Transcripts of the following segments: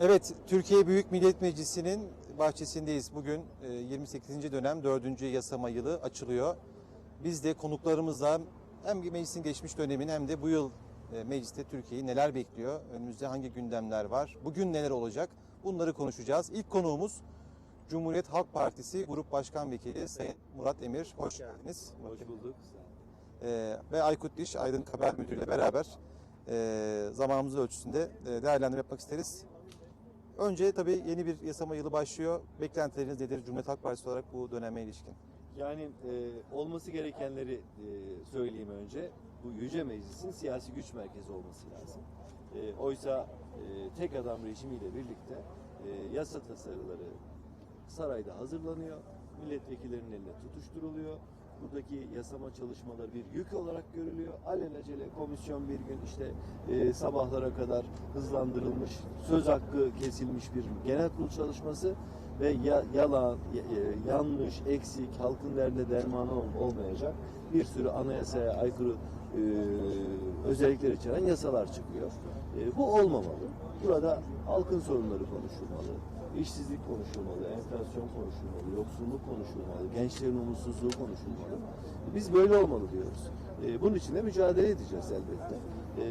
Evet, Türkiye Büyük Millet Meclisi'nin bahçesindeyiz. Bugün e, 28. dönem 4. yasama yılı açılıyor. Biz de konuklarımızla hem meclisin geçmiş dönemin hem de bu yıl e, mecliste Türkiye'yi neler bekliyor, önümüzde hangi gündemler var, bugün neler olacak bunları konuşacağız. İlk konuğumuz Cumhuriyet Halk Partisi Grup Başkan Vekili Sayın Murat Emir. Hoş geldiniz. Hoş bulduk. Ee, ve Aykut Diş, Aydın Haber Müdürü ile beraber e, zamanımız ölçüsünde e, değerlendirme yapmak isteriz. Önce tabii yeni bir yasama yılı başlıyor. Beklentileriniz nedir Cumhuriyet Halk Partisi olarak bu döneme ilişkin? Yani e, olması gerekenleri e, söyleyeyim önce. Bu Yüce Meclis'in siyasi güç merkezi olması lazım. E, oysa e, tek adam rejimiyle birlikte e, yasa tasarıları sarayda hazırlanıyor. Milletvekillerinin eline tutuşturuluyor. Buradaki yasama çalışmaları bir yük olarak görülüyor. Alelacele komisyon bir gün işte e, sabahlara kadar hızlandırılmış, söz hakkı kesilmiş bir genel kurul çalışması ve ya, yalan, e, yanlış, eksik, halkın derdine dermanı ol- olmayacak bir sürü anayasaya aykırı e, özellikler içeren yasalar çıkıyor. E, bu olmamalı. Burada halkın sorunları konuşulmalı, işsizlik konuşulmalı, enflasyon konuşulmalı, yoksulluk konuşulmalı, gençlerin umutsuzluğu konuşulmalı. Biz böyle olmalı diyoruz. E, bunun için de mücadele edeceğiz elbette. E,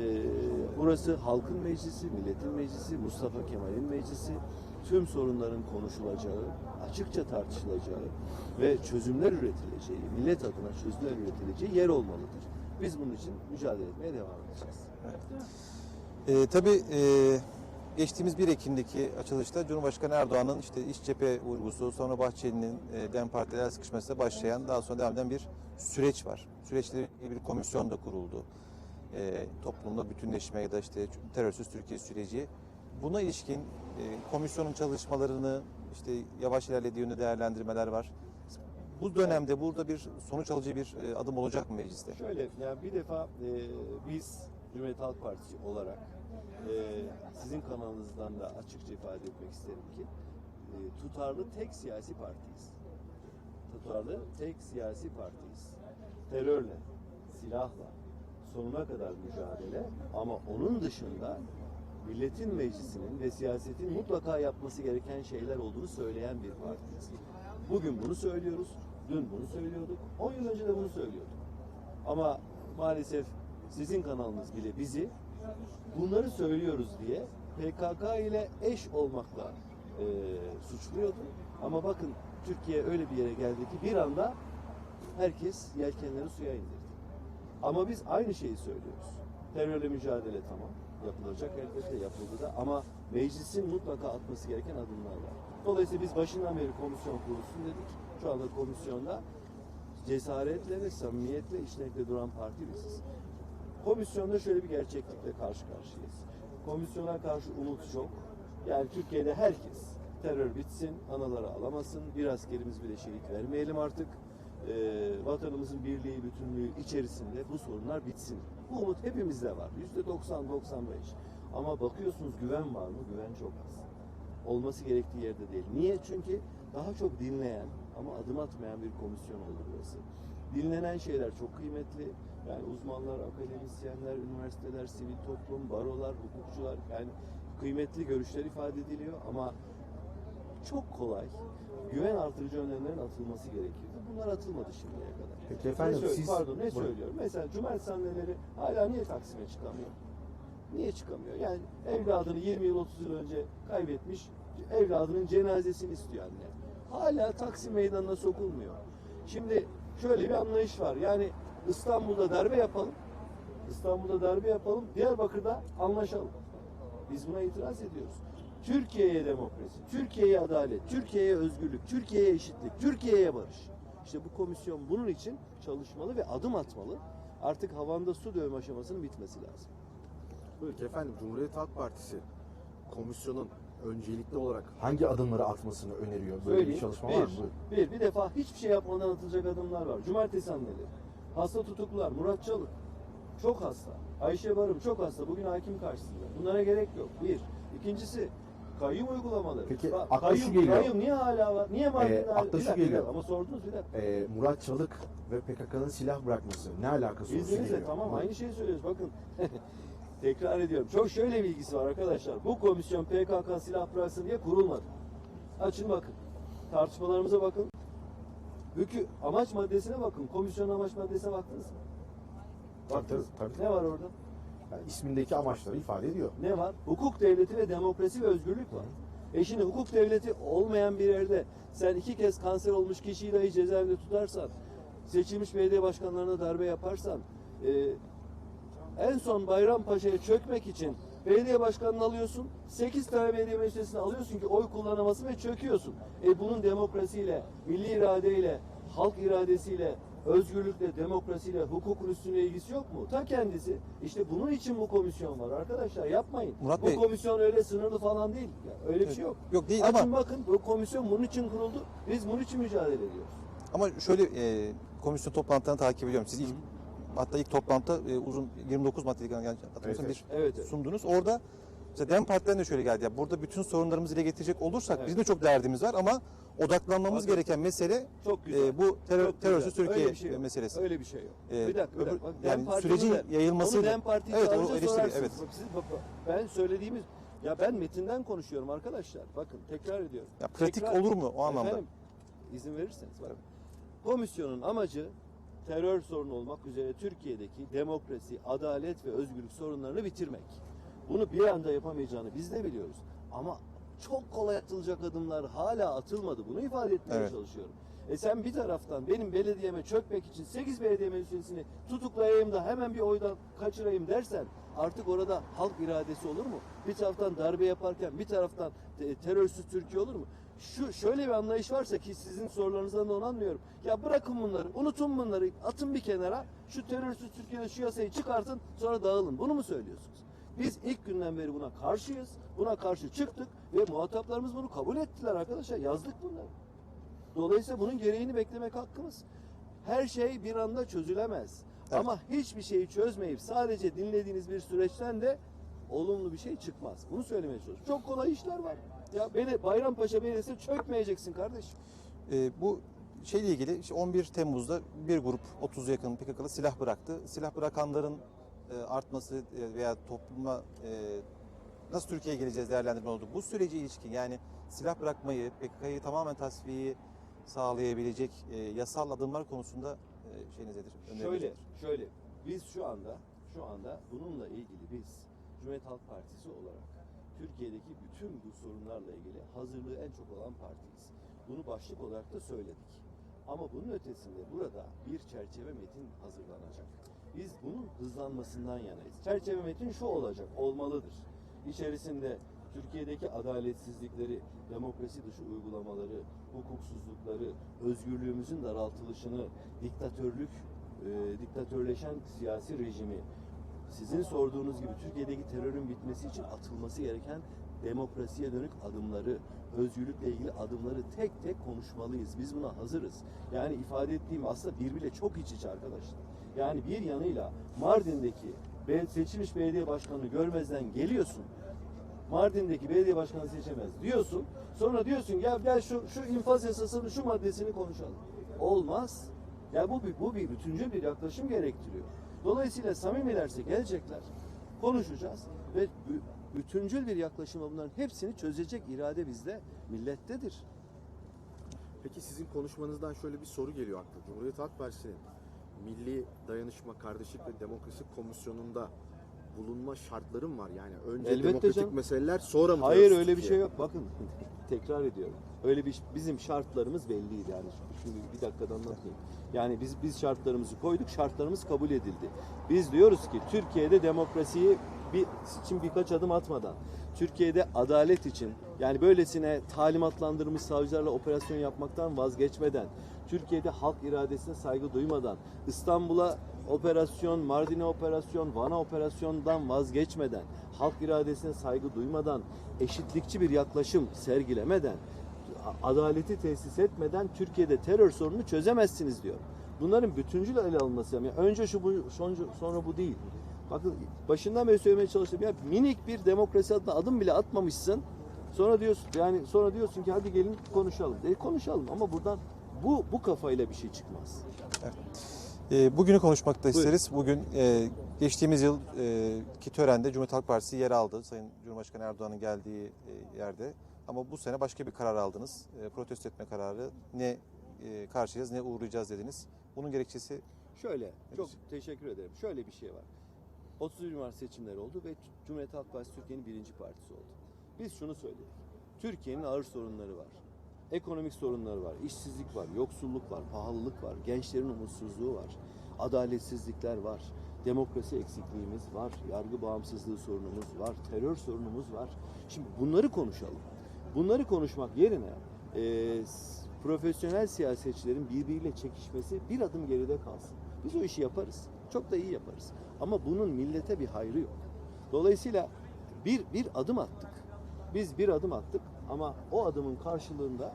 burası halkın meclisi, milletin meclisi, Mustafa Kemal'in meclisi. Tüm sorunların konuşulacağı, açıkça tartışılacağı ve çözümler üretileceği, millet adına çözümler üretileceği yer olmalıdır. Biz bunun için mücadele etmeye devam edeceğiz. Ee, tabii e, geçtiğimiz 1 Ekim'deki açılışta Cumhurbaşkanı Erdoğan'ın işte iç cephe vurgusu, sonra Bahçeli'nin e, DEM Parti'ler sıkışmasıyla başlayan, daha sonra devam eden bir süreç var. Süreçte bir komisyon da kuruldu. E, toplumda bütünleşme ya da işte terörsüz Türkiye süreci. Buna ilişkin e, komisyonun çalışmalarını işte yavaş ilerlediği yönde değerlendirmeler var. Bu dönemde burada bir sonuç alıcı bir e, adım olacak mı mecliste? Şöyle, yani bir defa e, biz Cumhuriyet Halk Partisi olarak e, sizin kanalınızdan da açıkça ifade etmek isterim ki e, tutarlı tek siyasi partiyiz. Tutarlı tek siyasi partiyiz. Terörle, silahla, sonuna kadar mücadele ama onun dışında milletin meclisinin ve siyasetin mutlaka yapması gereken şeyler olduğunu söyleyen bir partiyiz. Bugün bunu söylüyoruz, dün bunu söylüyorduk, 10 yıl önce de bunu söylüyorduk. Ama maalesef sizin kanalınız bile bizi bunları söylüyoruz diye PKK ile eş olmakla e, suçluyordu. Ama bakın Türkiye öyle bir yere geldi ki bir anda herkes yelkenleri suya indirdi. Ama biz aynı şeyi söylüyoruz. Terörle mücadele tamam. Yapılacak elbette yapıldı da ama meclisin mutlaka atması gereken adımlar var. Dolayısıyla biz başından beri komisyon kurulsun dedik. Şu anda komisyonda cesaretle ve samimiyetle işlemekte duran parti biziz. Komisyonda şöyle bir gerçeklikle karşı karşıyayız. Komisyona karşı umut çok. Yani Türkiye'de herkes terör bitsin, anaları alamasın, bir askerimiz bile şehit vermeyelim artık. Ee, vatanımızın birliği, bütünlüğü içerisinde bu sorunlar bitsin. Bu umut hepimizde var. Yüzde 90-95. Ama bakıyorsunuz güven var mı? Güven çok az. Olması gerektiği yerde değil. Niye? Çünkü daha çok dinleyen ama adım atmayan bir komisyon oldu burası. Dinlenen şeyler çok kıymetli. Yani uzmanlar, akademisyenler, üniversiteler, sivil toplum, barolar, hukukçular yani kıymetli görüşler ifade ediliyor ama çok kolay güven artırıcı önlemlerin atılması gerekiyordu. Bunlar atılmadı şimdiye kadar. Peki efendim, ne siz- Pardon ne söylüyorum? Mesela cumartesi sahneleri hala niye Taksim'e çıkamıyor? Niye çıkamıyor? Yani evladını 20 yıl 30 yıl önce kaybetmiş evladının cenazesini istiyor anne. Hala Taksim meydanına sokulmuyor. Şimdi şöyle bir anlayış var. Yani İstanbul'da darbe yapalım. İstanbul'da darbe yapalım. Diyarbakır'da anlaşalım. Biz buna itiraz ediyoruz. Türkiye'ye demokrasi, Türkiye'ye adalet, Türkiye'ye özgürlük, Türkiye'ye eşitlik, Türkiye'ye barış. İşte bu komisyon bunun için çalışmalı ve adım atmalı. Artık havanda su dövme aşamasının bitmesi lazım. Peki efendim Cumhuriyet Halk Partisi komisyonun öncelikli olarak hangi adımları atmasını öneriyor? Böyle bir Söyleyeyim. çalışma bir, var mı? Buyurun. Bir, bir defa hiçbir şey yapmadan atılacak adımlar var. Cumartesi hamleleri. Hasta tutuklular. Murat Çalık. Çok hasta. Ayşe Barım çok hasta. Bugün hakim karşısında. Bunlara gerek yok. Bir. İkincisi kayyum uygulamaları. Peki, Bak, akla şu kayyum, geliyor. kayyum niye hala var? Niye Mardin'de Ee, akla şu geliyor. Ama sordunuz bir dakika. Ee, Murat Çalık ve PKK'nın silah bırakması ne alakası olsun İzninizle tamam Buyurun. aynı şeyi söylüyoruz. Bakın tekrar ediyorum. Çok şöyle bir ilgisi var arkadaşlar. Bu komisyon PKK silah bıraksın diye kurulmadı. Açın bakın. Tartışmalarımıza bakın. Hükü amaç maddesine bakın. Komisyonun amaç maddesine baktınız mı? Baktınız. tabii, tabii. Ne var orada? Yani ismindeki amaçları ifade ediyor. Ne var? Hukuk devleti ve demokrasi ve özgürlük var. E şimdi hukuk devleti olmayan bir yerde sen iki kez kanser olmuş kişiyi dahi cezaevinde tutarsan, seçilmiş belediye başkanlarına darbe yaparsan, e, en son Bayrampaşa'ya çökmek için belediye başkanını alıyorsun, 8 tane belediye meclisini alıyorsun ki oy kullanaması ve çöküyorsun. E bunun demokrasiyle, milli iradeyle, halk iradesiyle, özgürlükle, demokrasiyle, hukukun üstüne ilgisi yok mu? Ta kendisi. İşte bunun için bu komisyon var arkadaşlar. Yapmayın. Murat bu Bey- komisyon öyle sınırlı falan değil. Ya öyle bir şey yok. Yok değil Açın ama bakın bu komisyon bunun için kuruldu. Biz bunun için mücadele ediyoruz. ama şöyle e, komisyon toplantılarını takip ediyorum. Siz ilk hatta ilk toplantıda e, uzun 29 maddelik yani hatırlıyorsam Evet, bir evet, evet. sundunuz. Orada mesela DEM Parti'den de şöyle geldi. Ya, burada bütün sorunlarımızı dile getirecek olursak Evet. bizim de çok derdimiz var ama odaklanmamız Bakın, gereken mesele Çok güzel. e, bu terör, Çok terörsüz güzel. Türkiye Öyle şey yok. meselesi. Öyle bir şey yok. Ee, bir dakika, bir dakika. Bak, yani Dem sürecin de- yayılmasıyla- Onu Dem Parti'yi Evet, o eleştiri, evet. Bak, siz- bak- ben söylediğimiz ya ben metinden konuşuyorum arkadaşlar. Bakın tekrar ediyorum. Ya pratik Tekrar- olur mu o anlamda? Efendim, izin verirseniz bak. Komisyonun amacı terör sorunu olmak üzere Türkiye'deki demokrasi, adalet ve özgürlük sorunlarını bitirmek. Bunu bir anda yapamayacağını biz de biliyoruz. Ama çok kolay atılacak adımlar hala atılmadı. Bunu ifade etmeye Evet. çalışıyorum. E sen bir taraftan benim belediyeme çökmek için 8 belediye meclisini tutuklayayım da hemen bir oydan kaçırayım dersen artık orada halk iradesi olur mu? Bir taraftan darbe yaparken bir taraftan te- terörsüz Türkiye olur mu? Şu şöyle bir anlayış varsa ki sizin sorularınızdan da onu anlıyorum. Ya bırakın bunları, unutun bunları, atın bir kenara. Şu terörsüz Türkiye'de şu yasayı çıkartın, sonra dağılın. Bunu mu söylüyorsunuz? Biz ilk günden beri buna karşıyız. Buna karşı çıktık ve muhataplarımız bunu kabul ettiler arkadaşlar. Yazdık bunları. Dolayısıyla bunun gereğini beklemek hakkımız. Her şey bir anda çözülemez. Evet. Ama hiçbir şeyi çözmeyip sadece dinlediğiniz bir süreçten de olumlu bir şey çıkmaz. Bunu söylemeye çalışıyorum. Çok kolay işler var. Ya beni Bayrampaşa Belediyesi çökmeyeceksin kardeşim. E, bu şeyle ilgili işte 11 Temmuz'da bir grup 30'a yakın PKK'lı silah bıraktı. Silah bırakanların e, artması e, veya topluma e, nasıl Türkiye'ye geleceğiz değerlendirme oldu. Bu sürece ilişkin yani silah bırakmayı, PKK'yı tamamen tasfiyeyi sağlayabilecek e, yasal adımlar konusunda şeyiniz nedir? öneriniz Şöyle, nedir? şöyle. Biz şu anda, şu anda bununla ilgili biz Cumhuriyet Halk Partisi olarak Türkiye'deki bütün bu sorunlarla ilgili hazırlığı en çok olan partiyiz. Bunu başlık olarak da söyledik. Ama bunun ötesinde burada bir çerçeve metin hazırlanacak. Biz bunun hızlanmasından yanayız. Çerçeve metin şu olacak, olmalıdır. İçerisinde Türkiye'deki adaletsizlikleri, demokrasi dışı uygulamaları, hukuksuzlukları, özgürlüğümüzün daraltılışını, diktatörlük, e, diktatörleşen siyasi rejimi, sizin sorduğunuz gibi Türkiye'deki terörün bitmesi için atılması gereken demokrasiye dönük adımları, özgürlükle ilgili adımları tek tek konuşmalıyız. Biz buna hazırız. Yani ifade ettiğim aslında birbiriyle çok iç içe arkadaşlar. Yani bir yanıyla Mardin'deki seçilmiş belediye başkanını görmezden geliyorsun. Mardin'deki belediye başkanı seçemez diyorsun. Sonra diyorsun gel gel şu şu infaz yasasının şu maddesini konuşalım. Olmaz. Ya bu bir, bu bir bütüncül bir yaklaşım gerektiriyor. Dolayısıyla samimilerse gelecekler. Konuşacağız ve bü- bütüncül bir yaklaşımla bunların hepsini çözecek irade bizde, millettedir. Peki sizin konuşmanızdan şöyle bir soru geliyor aklıma. Cumhuriyet Halk Partisi'nin Milli Dayanışma, Kardeşlik ve Demokrasi Komisyonu'nda bulunma şartları mı var? Yani önce Elbette demokratik canım. meseleler sonra mı? Hayır öyle bir şey yok. Bakın tekrar ediyorum. Öyle bir bizim şartlarımız belliydi yani. Şimdi bir dakikada anlatayım. Yani biz biz şartlarımızı koyduk. Şartlarımız kabul edildi. Biz diyoruz ki Türkiye'de demokrasiyi bir için birkaç adım atmadan Türkiye'de adalet için yani böylesine talimatlandırılmış savcılarla operasyon yapmaktan vazgeçmeden Türkiye'de halk iradesine saygı duymadan İstanbul'a operasyon, Mardin'e operasyon, Van'a operasyondan vazgeçmeden, halk iradesine saygı duymadan, eşitlikçi bir yaklaşım sergilemeden, adaleti tesis etmeden Türkiye'de terör sorununu çözemezsiniz diyor. Bunların bütüncül ele alınması lazım. Yani önce şu bu, sonra, bu değil. Bakın başından beri söylemeye çalıştım. Ya minik bir demokrasi adına adım bile atmamışsın. Sonra diyorsun yani sonra diyorsun ki hadi gelin konuşalım. E konuşalım ama buradan bu bu kafayla bir şey çıkmaz. E, bugünü konuşmak da isteriz. Bugün e, geçtiğimiz yıl e, ki törende Cumhuriyet Halk Partisi yer aldı. Sayın Cumhurbaşkanı Erdoğan'ın geldiği e, yerde. Ama bu sene başka bir karar aldınız. E, protesto etme kararı. Ne e, karşıyız ne uğrayacağız dediniz. Bunun gerekçesi Şöyle, çok teşekkür ederim. Şöyle bir şey var. 31 Mart seçimleri oldu ve Cumhuriyet Halk Partisi Türkiye'nin birinci partisi oldu. Biz şunu söyledik. Türkiye'nin ağır sorunları var. Ekonomik sorunları var, işsizlik var, yoksulluk var, pahalılık var, gençlerin umutsuzluğu var, adaletsizlikler var, demokrasi eksikliğimiz var, yargı bağımsızlığı sorunumuz var, terör sorunumuz var. Şimdi bunları konuşalım. Bunları konuşmak yerine e, profesyonel siyasetçilerin birbiriyle çekişmesi bir adım geride kalsın. Biz o işi yaparız. Çok da iyi yaparız. Ama bunun millete bir hayrı yok. Dolayısıyla bir, bir adım attık. Biz bir adım attık ama o adımın karşılığında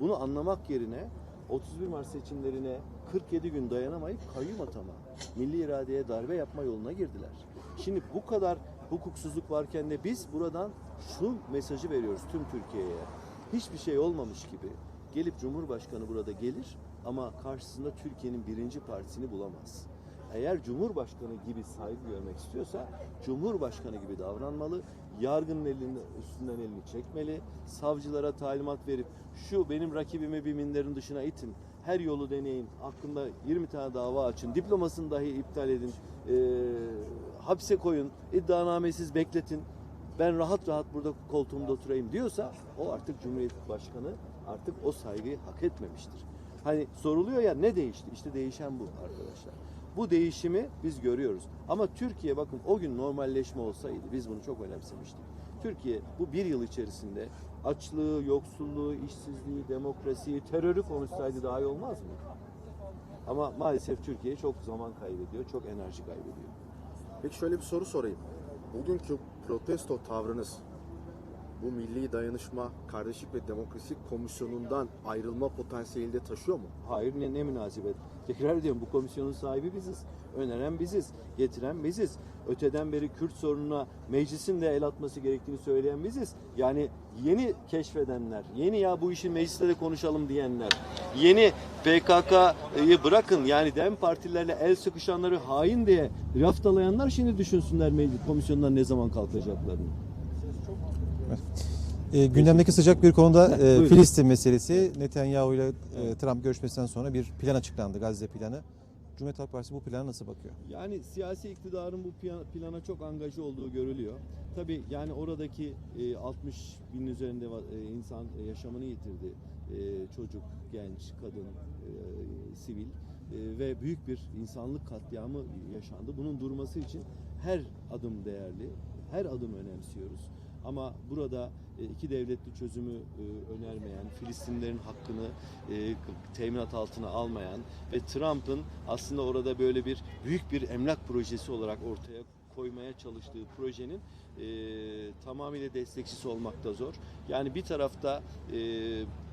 bunu anlamak yerine 31 Mart seçimlerine 47 gün dayanamayıp kayyum atama, milli iradeye darbe yapma yoluna girdiler. Şimdi bu kadar hukuksuzluk varken de biz buradan şu mesajı veriyoruz tüm Türkiye'ye. Hiçbir şey olmamış gibi gelip Cumhurbaşkanı burada gelir ama karşısında Türkiye'nin birinci partisini bulamaz. Eğer Cumhurbaşkanı gibi saygı görmek istiyorsa Cumhurbaşkanı gibi davranmalı. Yargının elini, üstünden elini çekmeli. Savcılara talimat verip şu benim rakibimi bir minderin dışına itin. Her yolu deneyin. Hakkında 20 tane dava açın. Diplomasını dahi iptal edin. Ee, hapse koyun. iddianamesiz bekletin. Ben rahat rahat burada koltuğumda oturayım diyorsa o artık Cumhuriyet Başkanı artık o saygıyı hak etmemiştir. Hani soruluyor ya ne değişti? İşte değişen bu arkadaşlar. Bu değişimi biz görüyoruz. Ama Türkiye bakın o gün normalleşme olsaydı biz bunu çok önemsemiştik. Türkiye bu bir yıl içerisinde açlığı, yoksulluğu, işsizliği, demokrasiyi, terörü konuşsaydı daha iyi olmaz mı? Ama maalesef Türkiye çok zaman kaybediyor, çok enerji kaybediyor. Peki şöyle bir soru sorayım. Bugünkü protesto tavrınız bu Milli Dayanışma, Kardeşlik ve Demokrasi Komisyonu'ndan ayrılma potansiyelinde taşıyor mu? Hayır ne, ne münasebet. Tekrar ediyorum bu komisyonun sahibi biziz. Öneren biziz. Getiren biziz. Öteden beri Kürt sorununa meclisin de el atması gerektiğini söyleyen biziz. Yani yeni keşfedenler, yeni ya bu işi mecliste de konuşalım diyenler, yeni PKK'yı bırakın yani DEM partilerle el sıkışanları hain diye yaftalayanlar şimdi düşünsünler meclis komisyondan ne zaman kalkacaklarını. E, gündemdeki sıcak bir konuda e. Filistin meselesi. Netanyahu ile e, Trump görüşmesinden sonra bir plan açıklandı, Gazze planı. Cumhuriyet Halk Partisi bu plana nasıl bakıyor? Yani siyasi iktidarın bu plan- plana çok angaja olduğu görülüyor. Tabii yani oradaki e, 60 bin üzerinde e, insan e, yaşamını yitirdi. E, çocuk, genç, kadın, e, sivil e, ve büyük bir insanlık katliamı yaşandı. Bunun durması için her adım değerli, her adım önemsiyoruz. Ama burada e, iki devletli çözümü e, önermeyen, Filistinlerin hakkını e, teminat altına almayan ve Trump'ın aslında orada böyle bir büyük bir emlak projesi olarak ortaya koymaya çalıştığı projenin e, tamamıyla destekçisi olmakta zor. Yani bir tarafta e,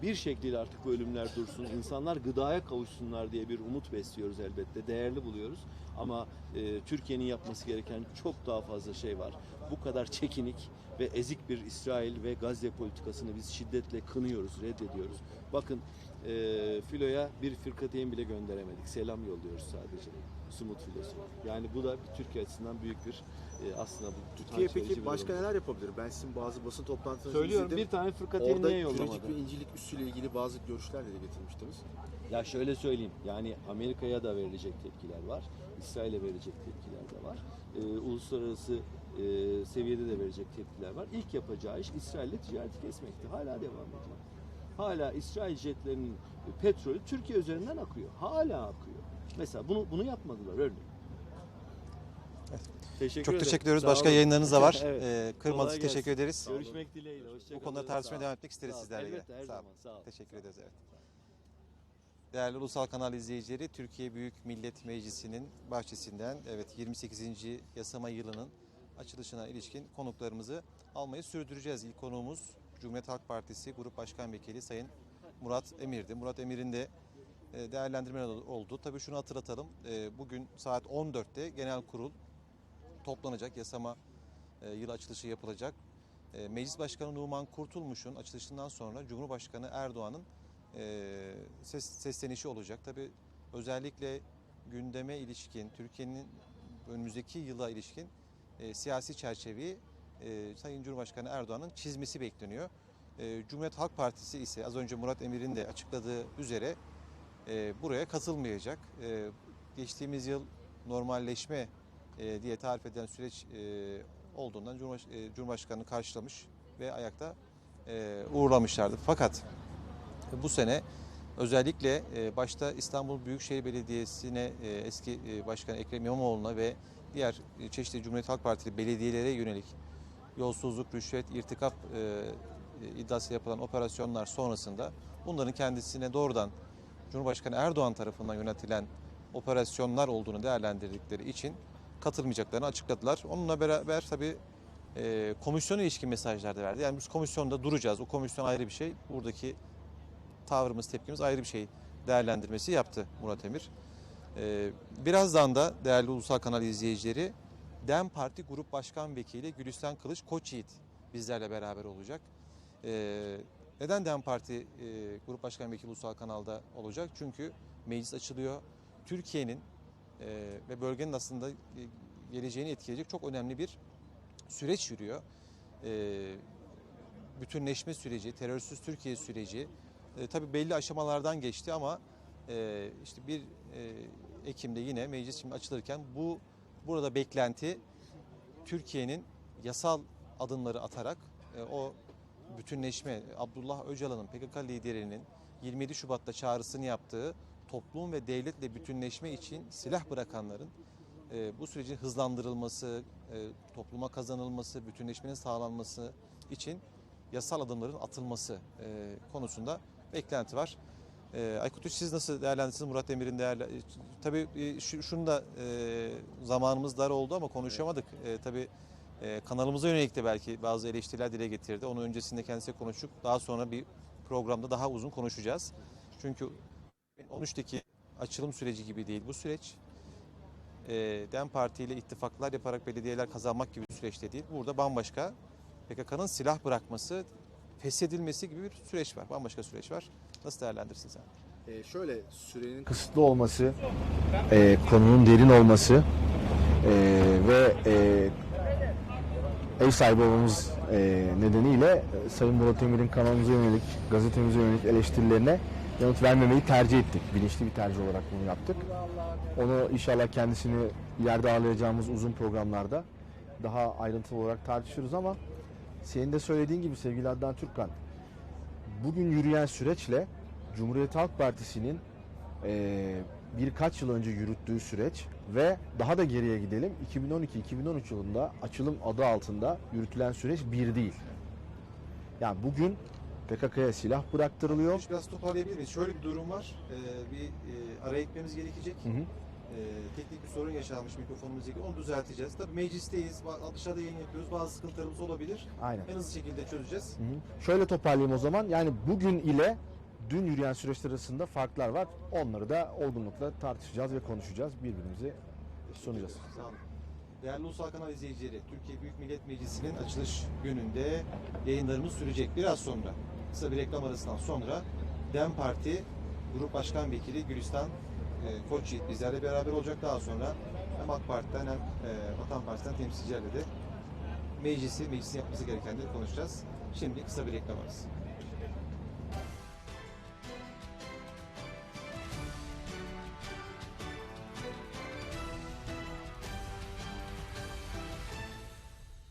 bir şekliyle artık bu ölümler dursun, insanlar gıdaya kavuşsunlar diye bir umut besliyoruz elbette, değerli buluyoruz. Ama e, Türkiye'nin yapması gereken çok daha fazla şey var. Bu kadar çekinik ve ezik bir İsrail ve Gazze politikasını biz şiddetle kınıyoruz, reddediyoruz. Bakın e, filoya bir fırkateyn bile gönderemedik. Selam yolluyoruz sadece. Sumut filosu. Yani bu da bir Türkiye açısından büyük bir e, aslında bu Türkiye peki başka durum. neler yapabilir? Ben sizin bazı basın toplantılarınızı Söylüyorum izledim. bir tane fırkateyn Orada niye yollamadı? Kürcük ve İncilik üssüyle ilgili bazı görüşler dile getirmiştiniz. Ya şöyle söyleyeyim yani Amerika'ya da verilecek tepkiler var. İsrail'e verecek tepkiler de var. Ee, uluslararası e, seviyede de verecek tepkiler var. İlk yapacağı iş İsrail'le ticareti kesmekti. Hala devam ediyor. Hala İsrail jetlerinin petrolü Türkiye üzerinden akıyor. Hala akıyor. Mesela bunu bunu yapmadılar örneğin. Teşekkür Çok ederim. teşekkür ediyoruz. Sağ Başka olun. yayınlarınız da var. Evet. E, kırmadınız. Teşekkür ederiz. Görüşmek dileğiyle. Hoşçakalın. Bu konuda Sağ tartışmaya devam etmek isteriz Sağ olun. sizlerle. Elbette, her Sağ olun. zaman. Sağ olun. Teşekkür ederiz. Evet. Değerli Ulusal Kanal izleyicileri, Türkiye Büyük Millet Meclisi'nin bahçesinden evet 28. yasama yılının açılışına ilişkin konuklarımızı almayı sürdüreceğiz. İlk konuğumuz Cumhuriyet Halk Partisi Grup Başkan Vekili Sayın Murat Emir'di. Murat Emir'in de e, değerlendirmeler oldu. Tabii şunu hatırlatalım. E, Bugün saat 14'te genel kurul toplanacak. Yasama e, yıl açılışı yapılacak. Meclis Başkanı Numan Kurtulmuş'un açılışından sonra Cumhurbaşkanı Erdoğan'ın ses, seslenişi olacak. Tabii özellikle gündeme ilişkin, Türkiye'nin önümüzdeki yıla ilişkin e, siyasi çerçeveyi e, Sayın Cumhurbaşkanı Erdoğan'ın çizmesi bekleniyor. E, Cumhuriyet Halk Partisi ise az önce Murat Emir'in de açıkladığı üzere e, buraya katılmayacak. E, geçtiğimiz yıl normalleşme e, diye tarif edilen süreç e, olduğundan Cumhurbaş, e, Cumhurbaşkanı karşılamış ve ayakta e, uğurlamışlardı. Fakat bu sene özellikle e, başta İstanbul Büyükşehir Belediyesi'ne e, eski e, Başkan Ekrem İmamoğlu'na ve diğer çeşitli Cumhuriyet Halk Partili belediyelere yönelik yolsuzluk, rüşvet, irtikap iddiası yapılan operasyonlar sonrasında bunların kendisine doğrudan Cumhurbaşkanı Erdoğan tarafından yönetilen operasyonlar olduğunu değerlendirdikleri için katılmayacaklarını açıkladılar. Onunla beraber tabii e, komisyona ilişkin mesajlar da verdi. Yani biz komisyonda duracağız. O komisyon ayrı bir şey. Buradaki tavrımız, tepkimiz ayrı bir şey değerlendirmesi yaptı Murat Emir. E, birazdan da değerli ulusal kanal izleyicileri DEM Parti Grup Başkan Vekili Gülistan Kılıç Koçyiğit bizlerle beraber olacak. E, neden DEM Parti e, Grup Başkan Vekili Ulusal Kanal'da olacak? Çünkü meclis açılıyor. Türkiye'nin e, ve bölgenin aslında e, geleceğini etkileyecek çok önemli bir süreç yürüyor. E, bütünleşme süreci, terörsüz Türkiye süreci e, tabii belli aşamalardan geçti ama e, işte bir e, Ekim'de yine meclis şimdi açılırken bu burada beklenti Türkiye'nin yasal adımları atarak e, o bütünleşme Abdullah Öcalan'ın PKK liderinin 27 Şubat'ta çağrısını yaptığı toplum ve devletle bütünleşme için silah bırakanların e, bu sürecin hızlandırılması, e, topluma kazanılması, bütünleşmenin sağlanması için yasal adımların atılması e, konusunda beklenti var. E, Aykut Üç, siz nasıl değerlendirirsiniz Murat Demir'in değerli... Tabii e, şu, şunu da e, zamanımız dar oldu ama konuşamadık. E, tabii e, kanalımıza yönelik de belki bazı eleştiriler dile getirdi. Onu öncesinde kendisiyle konuştuk. Daha sonra bir programda daha uzun konuşacağız. Çünkü 13'teki açılım süreci gibi değil bu süreç. E, DEM Parti ile ittifaklar yaparak belediyeler kazanmak gibi bir süreçte değil. Burada bambaşka PKK'nın silah bırakması, feshedilmesi gibi bir süreç var. Bambaşka süreç var. Nasıl değerlendirirsin sen? E, şöyle sürenin kısıtlı olması, e, konunun derin olması e, ve e, ev sahibi olmamız e, nedeniyle e, Sayın Murat Emir'in kanalımıza yönelik, gazetemize yönelik eleştirilerine yanıt vermemeyi tercih ettik. Bilinçli bir tercih olarak bunu yaptık. Onu inşallah kendisini ileride ağırlayacağımız uzun programlarda daha ayrıntılı olarak tartışırız ama senin de söylediğin gibi sevgili Adnan Türkkan, bugün yürüyen süreçle Cumhuriyet Halk Partisi'nin eee, birkaç yıl önce yürüttüğü süreç ve daha da geriye gidelim 2012-2013 yılında açılım adı altında yürütülen süreç bir değil. Yani bugün PKK'ya silah bıraktırılıyor. Biraz toparlayabilir miyiz? Şöyle bir durum var. Ee, bir e, araya gitmemiz gerekecek. Hı hı. Ee, teknik bir sorun yaşanmış mikrofonumuzla ilgili. Onu düzelteceğiz. Tabii meclisteyiz. Dışarıda yayın yapıyoruz. Bazı sıkıntılarımız olabilir. Aynen. En hızlı şekilde çözeceğiz. Hı hı. Şöyle toparlayayım o zaman. Yani bugün ile dün yürüyen süreçler arasında farklar var. Onları da olgunlukla tartışacağız ve konuşacağız. Birbirimize sunacağız. Sağ olun. Değerli Ulusal Kanal izleyicileri, Türkiye Büyük Millet Meclisi'nin açılış gününde yayınlarımız sürecek. Biraz sonra, kısa bir reklam arasından sonra DEM Parti Grup Başkan Vekili Gülistan e, Koçyiğit bizlerle beraber olacak. Daha sonra hem AK Parti'den hem e, Vatan Partisi'nden temsilcilerle de meclisi, meclisin yapması gerekenleri konuşacağız. Şimdi kısa bir reklam arası.